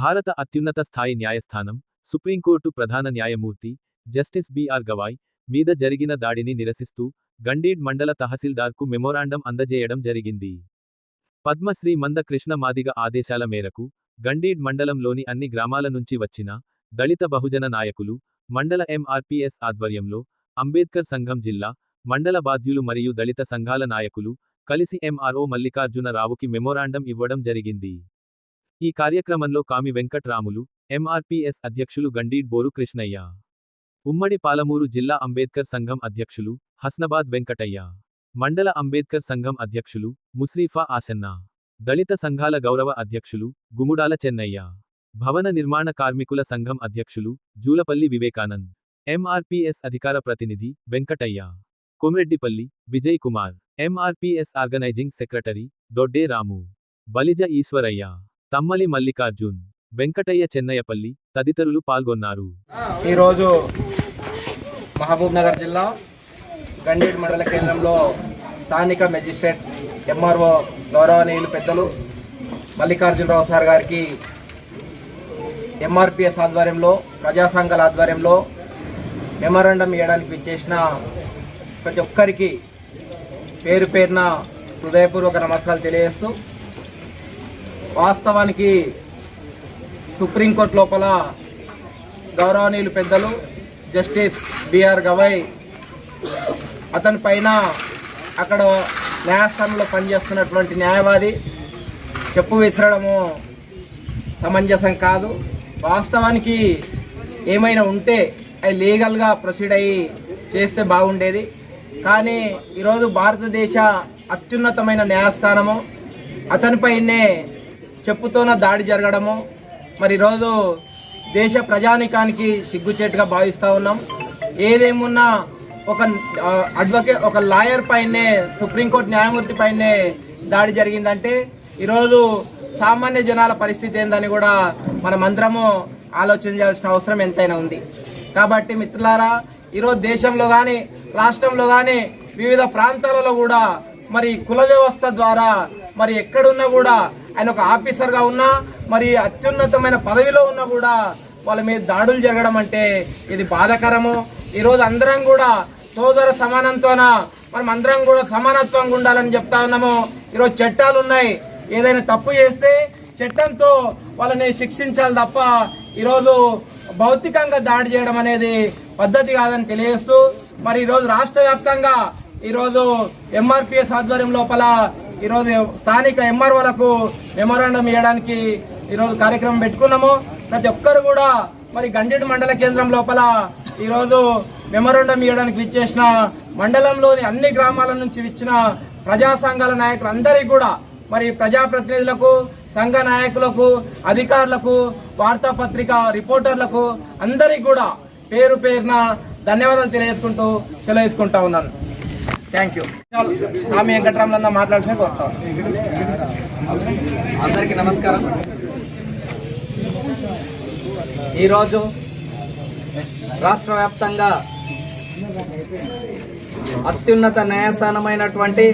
భారత అత్యున్నత స్థాయి న్యాయస్థానం సుప్రీంకోర్టు ప్రధాన న్యాయమూర్తి జస్టిస్ బిఆర్ గవాయ్ మీద జరిగిన దాడిని నిరసిస్తూ గండీడ్ మండల తహసీల్దార్కు మెమోరాండం అందజేయడం జరిగింది. పద్మశ్రీ మంద కృష్ణ మాదిగ ఆదేశాల మేరకు గండీడ్ మండలంలోని అన్ని గ్రామాల నుంచి వచ్చిన దళిత బహుజన నాయకులు మండల ఎంఆర్పిఎస్ ఆధ్వర్యంలో అంబేద్కర్ సంఘం జిల్లా మండల బాధ్యులు మరియు దళిత సంఘాల నాయకులు కలిసి ఎంఆర్ఓ మల్లికార్జున రావుకి మెమోరాండం ఇవ్వడం జరిగింది. ఈ కార్యక్రమంలో కామి వెంకట్రాములు ఎంఆర్పిఎస్ అధ్యక్షులు గండీడ్ బోరు కృష్ణయ్య ఉమ్మడి పాలమూరు జిల్లా అంబేద్కర్ సంఘం అధ్యక్షులు హస్నబాద్ వెంకటయ్య మండల అంబేద్కర్ సంఘం అధ్యక్షులు ముస్రీఫా ఆసన్న దళిత సంఘాల గౌరవ అధ్యక్షులు గుముడాల చెన్నయ్య భవన నిర్మాణ కార్మికుల సంఘం అధ్యక్షులు జూలపల్లి వివేకానంద్ ఎంఆర్పిఎస్ అధికార ప్రతినిధి Venkataiah Komireddipalli Vijay Kumar MRPS organising secretary Dodde Ramu Balija Eshwaraiah Tammali Mallikarjun Venkataiah Chennaiahpalli తదితరులు పాల్గొన్నారు. ఈరోజు మహబూబ్ నగర్ జిల్లా గండీడ్ మండల కేంద్రంలో స్థానిక మెజిస్ట్రేట్ ఎంఆర్ఓ గౌరవనీయులు పెద్దలు మల్లికార్జునరావు సార్ గారికి ఎంఆర్పిఎస్ ఆధ్వర్యంలో ప్రజా సంఘాల ఆధ్వర్యంలో మెమరాండం ఇవ్వడానికి ఇచ్చేసిన ప్రతి ఒక్కరికి పేరు పేరున హృదయపూర్వక నమస్కారాలు తెలియజేస్తూ వాస్తవానికి సుప్రీంకోర్టు లోపల గౌరవనీయులు పెద్దలు జస్టిస్ బిఆర్ గవై అతని పైన అక్కడ న్యాయస్థానంలో పనిచేస్తున్నటువంటి న్యాయవాది చెప్పు విసరడము సమంజసం కాదు. వాస్తవానికి ఏమైనా ఉంటే అవి లీగల్గా ప్రొసీడ్ అయ్యి చేస్తే బాగుండేది. కానీ ఈరోజు భారతదేశ అత్యున్నతమైన న్యాయస్థానము. అతనిపైనే చెప్పుతోన దాడి జరగడము. మరి ఈరోజు దేశ ప్రజానికానికి సిగ్గుచేటుగా భావిస్తూ ఉన్నాం. ఏదేమున్నా ఒక అడ్వకేట్ ఒక లాయర్ పైనే సుప్రీంకోర్టు న్యాయమూర్తి పైనే దాడి జరిగిందంటే ఈరోజు సామాన్య జనాల పరిస్థితి ఏందని కూడా మనమందరము ఆలోచన చేయాల్సిన అవసరం ఎంతైనా ఉంది. కాబట్టి మిత్రులారా ఈరోజు దేశంలో కానీ రాష్ట్రంలో కానీ వివిధ ప్రాంతాలలో కూడా మరి కుల వ్యవస్థ ద్వారా మరి ఎక్కడున్నా కూడా ఆయన ఒక ఆఫీసర్గా ఉన్నా మరి అత్యున్నతమైన పదవిలో ఉన్నా కూడా వాళ్ళ మీద దాడులు జరగడం అంటే ఇది బాధాకరము. ఈరోజు అందరం కూడా సోదర సమానంతోన మనం అందరం కూడా సమానత్వంగా ఉండాలని చెప్తా ఉన్నాము. ఈరోజు చట్టాలు ఉన్నాయి. ఏదైనా తప్పు చేస్తే చట్టంతో వాళ్ళని శిక్షించాలి తప్ప ఈరోజు భౌతికంగా దాడి చేయడం అనేది పద్ధతి కాదని తెలియజేస్తూ మరి ఈరోజు రాష్ట్ర వ్యాప్తంగా ఈరోజు ఎంఆర్పిఎస్ ఆధ్వర్యం లోపల ఈరోజు స్థానిక ఎంఆర్ఓలకు మెమోరాండం ఇవ్వడానికి ఈరోజు కార్యక్రమం పెట్టుకున్నాము. ప్రతి ఒక్కరు కూడా మరి గండేడు మండల కేంద్రం లోపల ఈరోజు మెమోరాండం ఇవ్వడానికి విచ్చేసిన మండలంలోని అన్ని గ్రామాల నుంచి ఇచ్చిన ప్రజా సంఘాల నాయకులందరికీ కూడా మరి ప్రజాప్రతినిధులకు సంఘ నాయకులకు అధికారులకు వార్తాపత్రిక రిపోర్టర్లకు అందరికీ కూడా పేరు పేరున ధన్యవాదాలు తెలియజేసుకుంటూ సెలవుకుంటా ఉన్నాను. థ్యాంక్ యూ స్వామి వెంకటరామలన్న మాట్లాడుతున్నా కోరుతాం. అందరికీ నమస్కారం. ఈరోజు రాష్ట్ర వ్యాప్తంగా అత్యున్నత న్యాయస్థానమైనటువంటి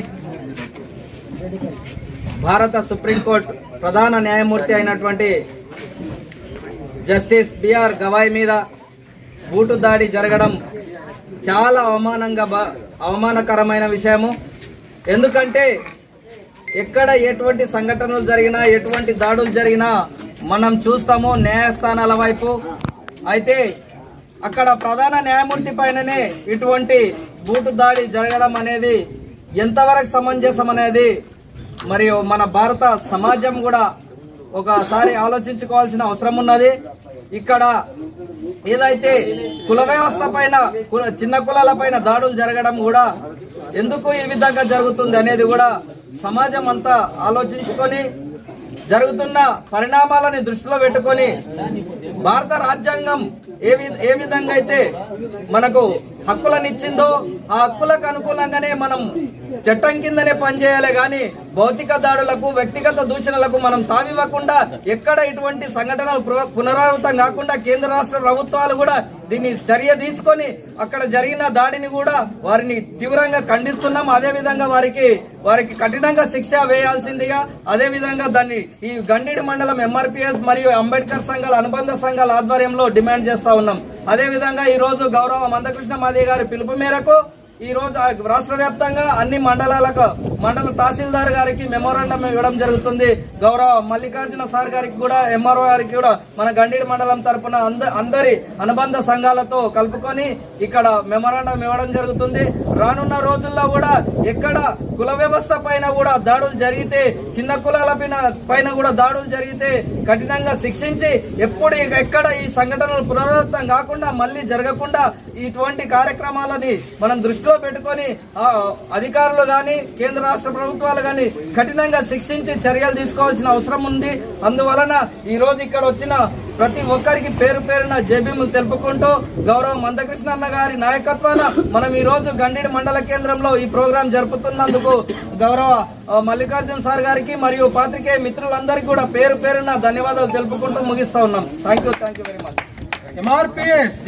భారత సుప్రీంకోర్టు ప్రధాన న్యాయమూర్తి అయినటువంటి జస్టిస్ బిఆర్ గవాయ్ మీద బూటు దాడి జరగడం చాలా అవమానంగా అవమానకరమైన విషయము. ఎందుకంటే ఎక్కడ ఎటువంటి సంఘటనలు జరిగినా ఎటువంటి దాడులు జరిగినా మనం చూస్తాము న్యాయస్థానాల వైపు. అయితే అక్కడ ప్రధాన న్యాయమూర్తి పైననే ఇటువంటి బూటు దాడి జరగడం అనేది ఎంతవరకు సమంజసం అనేది మరియు మన భారత సమాజం కూడా ఒకసారి ఆలోచించుకోవాల్సిన అవసరం ఉన్నది. ఇక్కడ ఏదైతే కుల వ్యవస్థ పైన కుల- చిన్న కులాల పైన దాడులు జరగడం కూడా ఎందుకు ఈ విధంగా జరుగుతుంది అనేది కూడా సమాజం అంతా ఆలోచించుకొని జరుగుతున్న పరిణామాలని దృష్టిలో పెట్టుకొని భారత రాజ్యాంగం ఏ వి- ఏ విధంగా అయితే మనకు హక్కులనిచ్చిందో ఆ హక్కులకు అనుకూలంగానే మనం చట్టం కిందనే పనిచేయాలి కానీ భౌతిక దాడులకు వ్యక్తిగత దూషణలకు మనం తావివ్వకుండా ఎక్కడ ఇటువంటి సంఘటనలు పున- పునరావృతం కాకుండా కేంద్ర రాష్ట్ర ప్రభుత్వాలు కూడా దీన్ని చర్య తీసుకొని అక్కడ జరిగిన దాడిని కూడా వారిని తీవ్రంగా ఖండిస్తున్నాం. అదే విధంగా వారికి వారికి కఠినంగా శిక్ష వేయాల్సిందిగా అదే విధంగా దాన్ని ఈ గండిడి మండలం ఎంఆర్పిఎస్ మరియు అంబేద్కర్ సంఘాల అనుబంధ సంఘాల ఆధ్వర్యంలో డిమాండ్ చేస్తా ఉన్నాం. అదే విధంగా ఈ రోజు గౌరవ మందకృష్ణ మాదే గారి పిలుపు మేరకు ఈ రోజు ఆ రాష్ట్ర వ్యాప్తంగా అన్ని మండలాలకు మండల తహసీల్దార్ గారికి మెమోరాండం ఇవ్వడం జరుగుతుంది. గౌరవ మల్లికార్జున సార్ గారికి కూడా ఎంఆర్ఓ గారికి కూడా మన గండీడి మండలం తరపున అంద అందరి అనుబంధ సంఘాలతో కలుపుకొని ఇక్కడ మెమోరాండం ఇవ్వడం జరుగుతుంది. రానున్న రోజుల్లో కూడా ఎక్కడ కుల వ్యవస్థ పైన కూడా దాడులు జరిగితే చిన్న కులాల పైన పైన కూడా దాడులు జరిగితే కఠినంగా శిక్షించి ఎప్పుడు ఎక్కడ ఈ సంఘటనలు పునరావృతం కాకుండా మళ్ళీ జరగకుండా ఇటువంటి కార్యక్రమాలని మనం దృష్టిలో పెట్టుకొని అధికారులు కానీ కేంద్ర రాష్ట్ర ప్రభుత్వాలు గాని కఠినంగా శిక్షించి చర్యలు తీసుకోవాల్సిన అవసరం ఉంది. అందువలన ఈ రోజు ఇక్కడ వచ్చిన ప్రతి ఒక్కరికి పేరు పేరున జేబీములు తెలుపుకుంటూ గౌరవ మందకృష్ణ అన్న గారి నాయకత్వాన మనం ఈ రోజు గండిడి మండల కేంద్రంలో ఈ ప్రోగ్రాం జరుపుతున్నందుకు గౌరవ మల్లికార్జున సార్ గారికి మరియు పాత్రికేయ మిత్రులందరికీ కూడా పేరు పేరున ధన్యవాదాలు తెలుపుకుంటూ ముగిస్తా ఉన్నాం. Thank you thank you very much MRPS